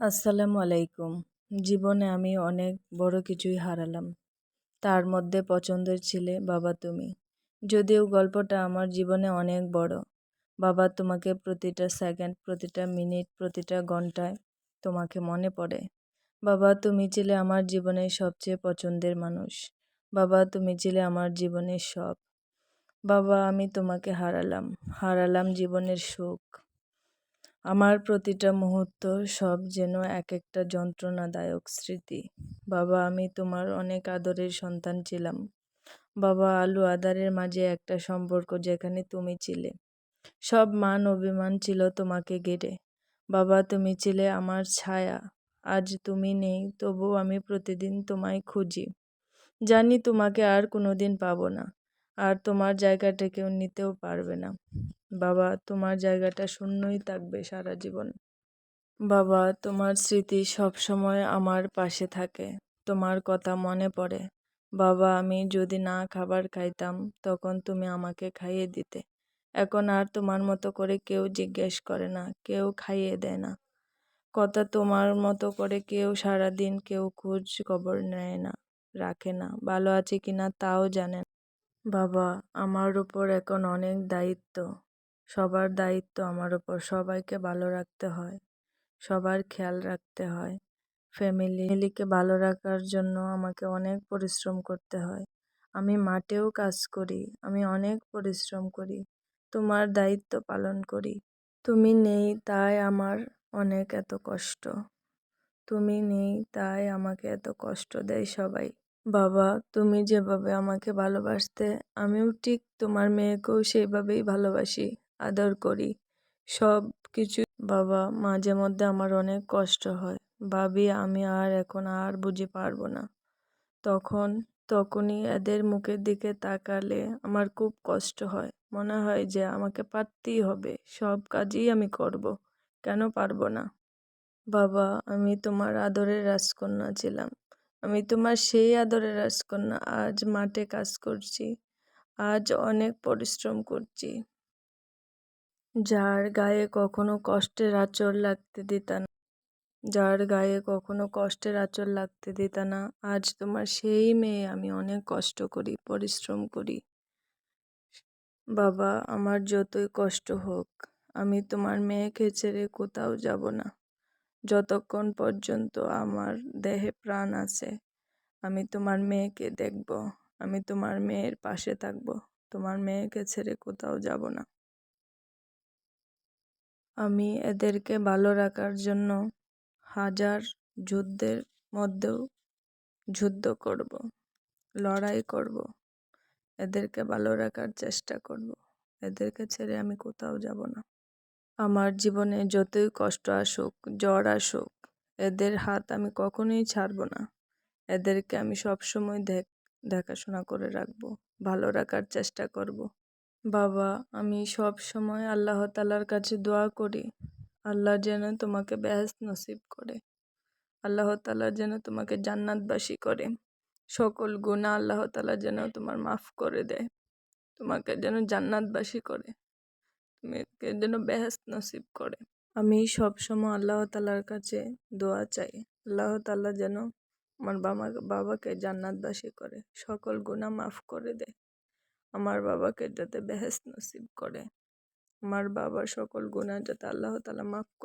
আসসালামু আলাইকুম। জীবনে আমি অনেক বড় কিছুই হারালাম। তার মধ্যে পছন্দের ছিলে বাবা তুমি। যদিও গল্পটা আমার জীবনে অনেক বড়। বাবা তোমাকে প্রতিটা সেকেন্ড, প্রতিটা মিনিট, প্রতিটা ঘন্টায় তোমাকে মনে পড়ে। বাবা তুমি ছিলে আমার জীবনের সবচেয়ে পছন্দের মানুষ। বাবা তুমি ছিলে আমার জীবনের সব। বাবা, আমি তোমাকে হারালাম। হারালাম জীবনের সুখ। আমার প্রতিটা মুহূর্ত সব যেন এক একটা যন্ত্রণাদায়ক স্মৃতি। বাবা, আমি তোমার অনেক আদরের সন্তান ছিলাম। বাবা, আলু আদারের মাঝে একটা সম্পর্ক যেখানে তুমি ছিলে। সব মান অভিমান ছিল তোমাকে ঘিরে। বাবা, তুমি ছিলে আমার ছায়া। আজ তুমি নেই তবু আমি প্রতিদিন তোমায় খুঁজি। জানি তোমাকে আর কোনোদিন পাবো না। আর তোমার জায়গাটা কেউ নিতেও পারবে না। বাবা, তোমার জায়গাটা শূন্যই থাকবে সারা জীবন। বাবা, তোমার স্মৃতি সব সময় আমার পাশে থাকে, তোমার কথা মনে পড়ে। বাবা, আমি যদি না খাবার খাইতাম, তখন তুমি আমাকে খাইয়ে দিতে। এখন আর তোমার মতো করে কেউ জিজ্ঞেস করে না, কেউ খাইয়ে দেয় না। কথা তোমার মতো করে কেউ সারাদিন কেউ খোঁজ খবর নেয় না, রাখে না, ভালো আছে কি না তাও জানে বাবা, আমার উপর এখন অনেক দায়িত্ব। সবার দায়িত্ব আমার উপর, সবাইকে ভালো রাখতে হয়, সবার খেয়াল রাখতে হয়। ফ্যামিলিকে ভালো রাখার জন্য আমাকে অনেক পরিশ্রম করতে হয়। আমি মাঠেও কাজ করি, আমি অনেক পরিশ্রম করি, তোমার দায়িত্ব পালন করি। তুমি নেই তাই আমার অনেক এত কষ্ট। তুমি নেই তাই আমাকে এত কষ্ট দেয় সবাই। বাবা, তুমি যেভাবে আমাকে ভালোবাসতে, আমিও ঠিক তোমার মেয়েকেও সেইভাবেই ভালোবাসি। আদর করি। সব কিছু বাবা, মাঝে মধ্যে আমার অনেক কষ্ট হয়। ভাবি, আমি আর এখন আর বুঝে পারব না। তখন, তখনই এদের মুখের দিকে তাকালে আমার খুব কষ্ট হয়। মনে হয় যে আমাকে পারতেই হবে। সব কাজই আমি করব। কেন পারব না? বাবা, আমি তোমার আদরের রাজকন্যা ছিলাম। আমি তোমার সেই আদরের রাজকন্যা। আজ মাঠে কাজ করছি। আজ অনেক পরিশ্রম করছি। যার গায়ে কখনো কষ্টের আঁচড় লাগতে দিতা না। যার গায়ে কখনো কষ্টের আঁচড় লাগতে দিতা না। আজ তোমার সেই মেয়ে আমি অনেক কষ্ট করি, পরিশ্রম করি। বাবা, আমার যতই কষ্ট হোক, আমি তোমার মেয়েকে ছেড়ে কোথাও যাব না। যতক্ষণ পর্যন্ত আমার দেহে প্রাণ আছে, আমি তোমার মেয়েকে দেখব। আমি তোমার মেয়ের পাশে থাকব। তোমার মেয়েকে ছেড়ে কোথাও যাব না। আমি এদেরকে ভালো রাখার জন্য হাজার যুদ্ধের মধ্যেও যুদ্ধ করব, লড়াই করব, এদেরকে ভালো রাখার চেষ্টা করব। এদেরকে ছেড়ে আমি কোথাও যাব না। আমার জীবনে যতই কষ্ট আসুক, জ্বর আসুক, এদের হাত আমি কখনোই ছাড়ব না। এদেরকে আমি সবসময় দেখ, দেখাশোনা করে রাখব, ভালো রাখার চেষ্টা করব। বাবা, আমি সব সময় আল্লাহ তালার কাছে দোয়া করি। আল্লাহ যেন তোমাকে ব্যাস নসিব করে। আল্লাহ তালা যেন তোমাকে জান্নাতবাসী করে। সকল গুণা আল্লাহ তালা যেন তোমার মাফ করে দেয়। তোমাকে যেন জান্নাতবাসী করে। তুমিকে যেন ব্যাস নসিব করে। আমি সবসময় আল্লাহ তালার কাছে দোয়া চাই। আল্লাহ তালা যেন আমার বাবা বাবাকে জান্নাতবাসী করে। সকল গুণা মাফ করে দেয়। আমার বাবাকে যাতে বেহেস নসিব করে। আমার বাবার সকল গুণা যাতে আল্লাহ তালা মাফ করে